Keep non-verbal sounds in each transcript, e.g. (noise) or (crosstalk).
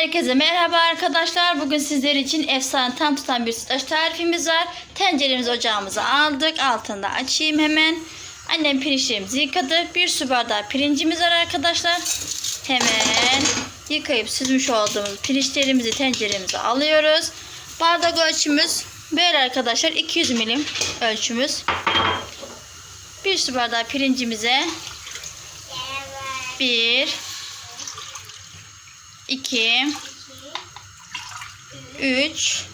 Herkese merhaba arkadaşlar. Bugün sizler için efsane tam tutan bir sütlaç tarifimiz var. Tenceremizi ocağımıza aldık. Altında açayım hemen. Annem pirinçlerimizi yıkadı. Bir su bardağı pirincimiz var arkadaşlar. Hemen yıkayıp süzmüş olduğumuz pirinçlerimizi tenceremize alıyoruz. Bardak ölçümüz böyle arkadaşlar. 200 milim ölçümüz. Bir su bardağı pirincimize bir 2 3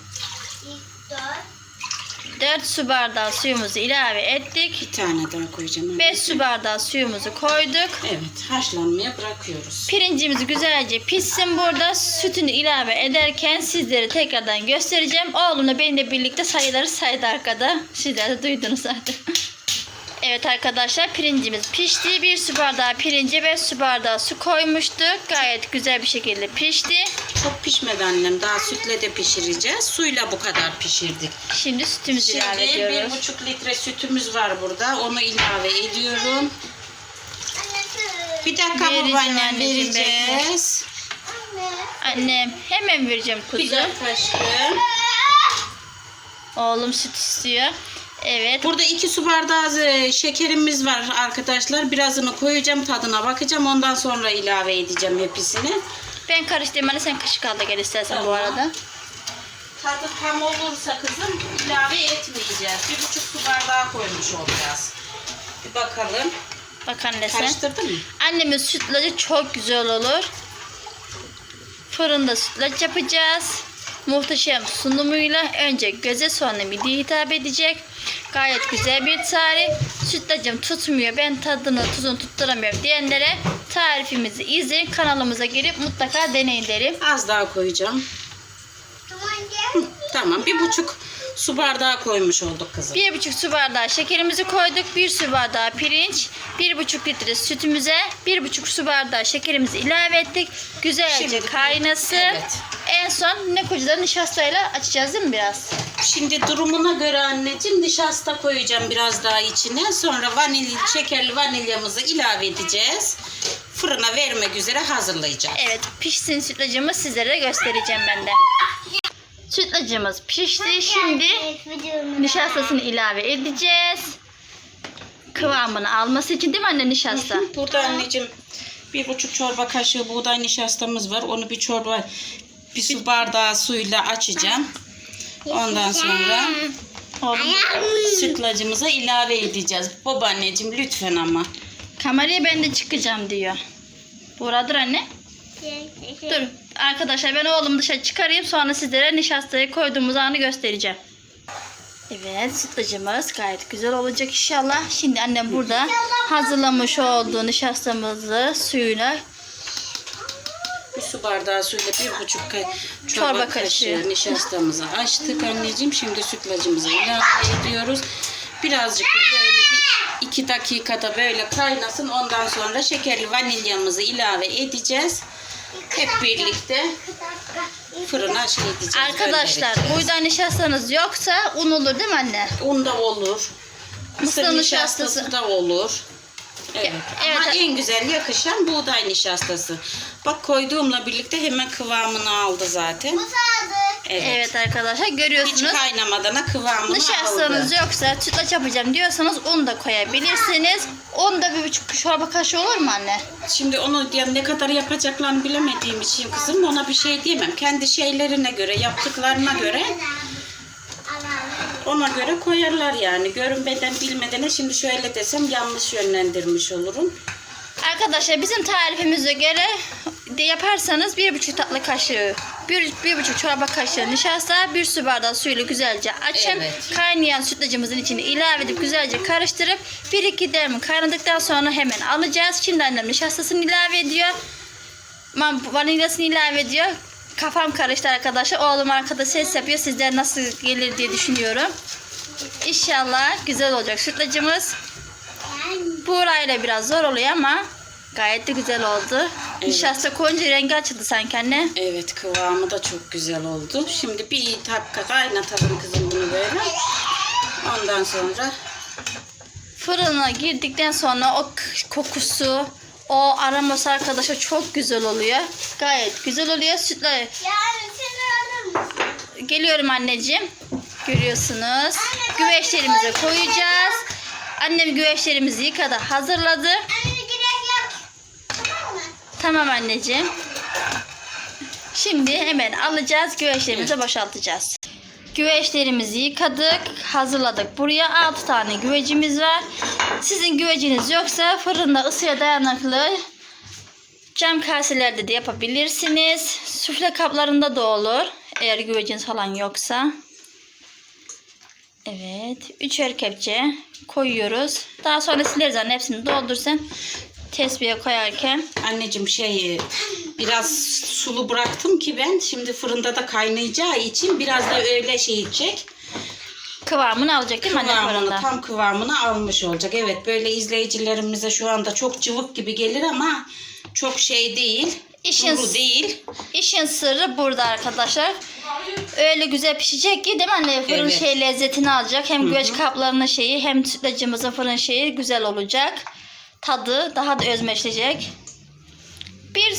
4 su bardağı suyumuzu ilave ettik. Bir tane daha koyacağım. 5 su bardağı suyumuzu koyduk. Evet haşlanmaya bırakıyoruz. Pirincimiz güzelce pişsin burada. Sütünü ilave ederken sizlere tekrardan göstereceğim. Oğlumla benimle birlikte sayıları saydı arkada. Sizler de duydunuz zaten. (laughs) Evet arkadaşlar pirincimiz pişti. Bir su bardağı pirince ve su bardağı su koymuştuk. Gayet güzel bir şekilde pişti. Çok pişmedi annem. Daha sütle de pişireceğiz. Suyla bu kadar pişirdik. Şimdi sütümüzü ilave Şimdi bir ediyoruz. buçuk litre sütümüz var burada. Onu ilave ediyorum. Bir dakika Vereceğim babaannem vereceğiz. Annem hemen vereceğim Bir kuzu. de kaşık. Oğlum süt istiyor. Evet. Burada iki su bardağı e, şekerimiz var arkadaşlar. Birazını koyacağım tadına bakacağım. Ondan sonra ilave edeceğim hepsini. Ben karıştırayım anne sen kaşık al da gel istersen bu Tamam. arada. Tadı tam olursa kızım ilave etmeyeceğiz. Bir buçuk su bardağı koymuş olacağız. Bir bakalım. Bak anne sen. Karıştırdın mı? Annemin sütlacı çok güzel olur. Fırında sütlaç yapacağız. Muhteşem sunumuyla önce göze sonra mideye hitap edecek. Gayet güzel bir tarif. Sütlacım tutmuyor. Ben tadını tuzunu tutturamıyorum diyenlere tarifimizi izleyin. Kanalımıza girip mutlaka deneyin derim. Az daha koyacağım. Hı, tamam. Bir buçuk su bardağı koymuş olduk kızım. Bir buçuk su bardağı şekerimizi koyduk. Bir su bardağı pirinç. Bir buçuk litre sütümüze bir buçuk su bardağı şekerimizi ilave ettik. Güzelce Şimdi- kaynasın. Evet. En son ne koyacağız? Nişastayla açacağız değil mi biraz? Şimdi durumuna göre anneciğim nişasta koyacağım biraz daha içine. Sonra vanilya, şekerli vanilyamızı ilave edeceğiz. Fırına vermek üzere hazırlayacağız. Evet pişsin sütlacımı sizlere de göstereceğim ben de. Sütlacımız pişti. Şimdi nişastasını ilave edeceğiz. Kıvamını alması için değil mi anne nişasta? Burada anneciğim bir buçuk çorba kaşığı buğday nişastamız var. Onu bir çorba bir su bardağı suyla açacağım. Ondan sonra Oğlum, sütlacımıza ilave edeceğiz. Babaanneciğim lütfen ama. kameraya ben de çıkacağım diyor. Buradır anne. Dur arkadaşlar ben oğlumu dışarı çıkarayım sonra sizlere nişastayı koyduğumuz anı göstereceğim. Evet sütlacımız gayet güzel olacak inşallah. Şimdi annem burada hazırlamış olduğu nişastamızı suyuna Bir su bardağı suyla bir buçuk ka- çorba, Çorba kaşığı, kaşığı. nişastamızı açtık anneciğim. Şimdi sütlacımızı ilave ediyoruz. Birazcık da böyle bir iki dakikada böyle kaynasın. Ondan sonra şekerli vanilyamızı ilave edeceğiz. Hep birlikte fırına şey edeceğiz. Arkadaşlar göndereceğiz. buğday nişastanız yoksa un olur değil mi anne? Un da olur. Mısır Mısır nişastası. nişastası da olur. Evet. Evet. Ama en güzel yakışan buğday nişastası. Bak koyduğumla birlikte hemen kıvamını aldı zaten. Evet. Evet, arkadaşlar Hiç görüyorsunuz. kaynamadana kıvamını Nişastanız aldı. yoksa sütlaç yapacağım diyorsanız un da koyabilirsiniz. Un da bir buçuk çorba kaşığı olur mu anne? Şimdi onu ya ne kadar yapacaklarını bilemediğim için kızım ona bir şey diyemem. Kendi şeylerine göre, yaptıklarına göre ona göre koyarlar yani. Görünmeden bilmeden şimdi şöyle desem yanlış yönlendirmiş olurum. Arkadaşlar bizim tarifimize göre de yaparsanız bir buçuk tatlı kaşığı, bir, bir buçuk çorba kaşığı nişasta, bir su bardağı suyla güzelce açın. Evet. Kaynayan sütlacımızın içine ilave edip güzelce karıştırıp bir iki demir kaynadıktan sonra hemen alacağız. Şimdi annem nişastasını ilave ediyor. Vanilyasını ilave ediyor. Kafam karıştı arkadaşlar. Oğlum arkada ses yapıyor. Sizler nasıl gelir diye düşünüyorum. İnşallah güzel olacak sütlacımız. Buğrayla biraz zor oluyor ama gayet de güzel oldu. Evet. Nişasta koyunca rengi açıldı sanki anne. Evet kıvamı da çok güzel oldu. Şimdi bir dakika kaynatalım kızım bunu böyle. Ondan sonra Fırına girdikten sonra o kokusu, O aroması arkadaşlar çok güzel oluyor. Gayet güzel oluyor. Sütle Yani mısın? geliyorum anneciğim. Görüyorsunuz. Güveçlerimize koyacağız. Annem güveçlerimizi yıkadı, hazırladı. Anne gerek yok. Tamam mı? Tamam anneciğim. Şimdi hemen alacağız. Güveçlerimizi boşaltacağız. Güveçlerimizi yıkadık, hazırladık. Buraya 6 tane güvecimiz var. Sizin güveciniz yoksa fırında ısıya dayanıklı cam kaselerde de yapabilirsiniz. Sufle kaplarında da olur. Eğer güveciniz falan yoksa. Evet. Üçer kepçe koyuyoruz. Daha sonra sileriz hepsini doldursan. Tesbihe koyarken. Anneciğim şey biraz sulu bıraktım ki ben şimdi fırında da kaynayacağı için biraz da öyle şey içecek. Kıvamını alacak değil mi anne Kıvamını, fırında? tam kıvamını almış olacak. Evet böyle izleyicilerimize şu anda çok cıvık gibi gelir ama çok şey değil. İşin- Kuru değil. İşin sırrı burada arkadaşlar. Öyle güzel pişecek ki değil mi anne? Fırın Evet. şey lezzetini alacak. Hem güveç kaplarının şeyi hem sütlacımızın fırın şeyi güzel olacak. Tadı daha da özmeşleyecek. Bir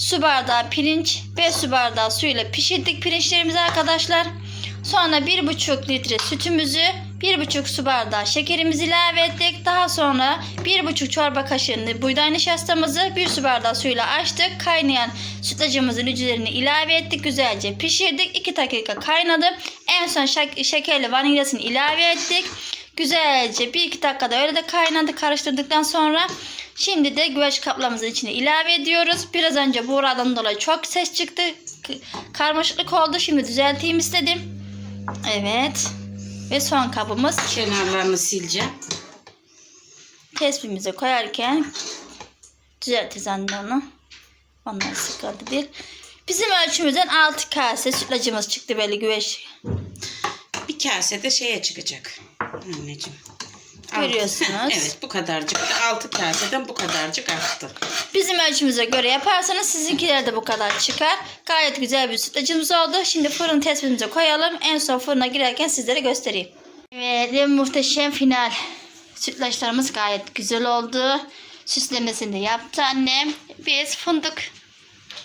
su bardağı pirinç, 5 su bardağı suyla pişirdik pirinçlerimizi arkadaşlar. Sonra bir buçuk litre sütümüzü, bir buçuk su bardağı şekerimizi ilave ettik. Daha sonra bir buçuk çorba kaşığı buğday nişastamızı bir su bardağı suyla açtık. Kaynayan sütlacımızın üzerine ilave ettik. Güzelce pişirdik. 2 dakika kaynadı. En son şek- şekerli vanilyasını ilave ettik. Güzelce bir iki dakikada öyle de kaynadı karıştırdıktan sonra şimdi de güveç kaplamızın içine ilave ediyoruz. Biraz önce buğradan dolayı çok ses çıktı. Karmaşıklık oldu. Şimdi düzelteyim istedim. Evet. Ve son kabımız Kenarlarını sileceğim. tespihimize koyarken düzelteceğiz anne onu. Onlar sıkıntı değil. Bizim ölçümüzden 6 kase sütlacımız çıktı böyle güveç. Bir kase de şeye çıkacak. Anneciğim. Görüyorsunuz. evet bu kadarcık. Altı kaseden bu kadarcık arttı. Bizim ölçümüze göre yaparsanız sizinkiler de bu kadar çıkar. Gayet güzel bir sütlacımız oldu. Şimdi fırın tespitimize koyalım. En son fırına girerken sizlere göstereyim. Evet ve muhteşem final. Sütlaçlarımız gayet güzel oldu. Süslemesini de yaptı annem. Biz fındık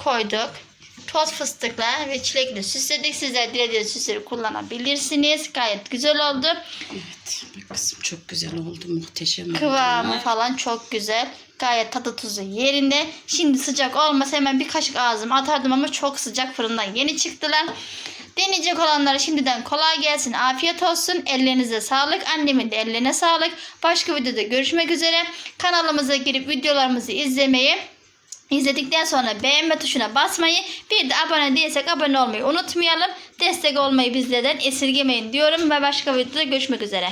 koyduk. Toz fıstıkla ve çilekle süsledik. Sizler dilediğiniz süsleri kullanabilirsiniz. Gayet güzel oldu. Evet. Bak kızım çok güzel oldu. Muhteşem oldu. Kıvamı falan çok güzel. Gayet tadı tuzu yerinde. Şimdi sıcak olmasa hemen bir kaşık ağzıma atardım ama çok sıcak fırından yeni çıktılar. Deneyecek olanlara şimdiden kolay gelsin. Afiyet olsun. Ellerinize sağlık. Annemin de ellerine sağlık. Başka videoda görüşmek üzere. Kanalımıza girip videolarımızı izlemeyi İzledikten sonra beğenme tuşuna basmayı, bir de abone değilsek abone olmayı unutmayalım. Destek olmayı bizlerden esirgemeyin diyorum ve başka videoda görüşmek üzere.